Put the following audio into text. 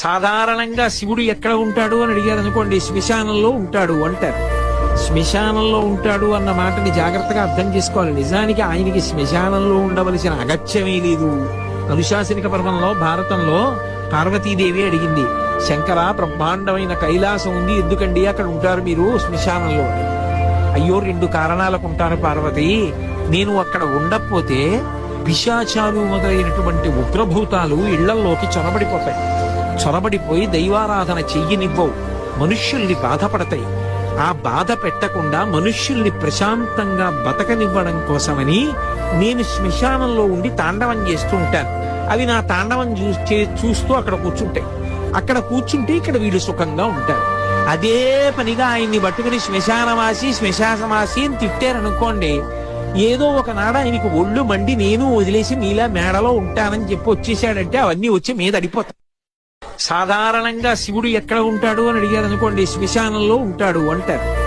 సాధారణంగా శివుడు ఎక్కడ ఉంటాడు అని అడిగారు అనుకోండి శ్మశానంలో ఉంటాడు అంటారు. శ్మశానంలో ఉంటాడు అన్న మాటని జాగ్రత్తగా అర్థం చేసుకోవాలి. నిజానికి ఆయనకి శ్మశానంలో ఉండవలసిన అగత్యమే లేదు. అనుశాసనిక పర్వంలో భారతంలో పార్వతీదేవి అడిగింది శంకర బ్రహ్మాండమైన కైలాసం ఉంది ఎందుకండి అక్కడ ఉంటారు మీరు శ్మశానంలో? అయ్యో రెండు కారణాలకు ఉంటారు పార్వతి. నేను అక్కడ ఉండకపోతే పిశాచాలు మొదలైనటువంటి ఉగ్రభూతాలు ఇళ్ళల్లోకి చొరబడిపోతాయి. చొరబడిపోయి దైవారాధన చెయ్యనివ్వవు. మనుష్యుల్ని బాధపడతాయి. ఆ బాధ పెట్టకుండా మనుష్యుల్ని ప్రశాంతంగా బతకనివ్వడం కోసమని నేను శ్మశానంలో ఉండి తాండవం చేస్తూ ఉంటాను. అవి నా తాండవం చూ- చే- చూస్తూ అక్కడ కూర్చుంటాయి. అక్కడ కూర్చుంటే ఇక్కడ వీళ్ళు సుఖంగా ఉంటారు. అదే పనిగా ఆయన్ని పట్టుకుని శ్మశానవాసి శ్మశానవాసి అని తిట్టారనుకోండి ఏదో ఒకనాడు ఆయనకు ఒళ్ళు మండి నేను వదిలేసి మీలా మేడలో ఉంటానని చెప్పి వచ్చేసాడంటే అవన్నీ వచ్చి మీద అడిపోతాయి సాధారణంగా శివుడు ఎక్కడ ఉంటాడు అని అడిగారు అనుకోండి శ్మశానంలో ఉంటాడు అంటారు.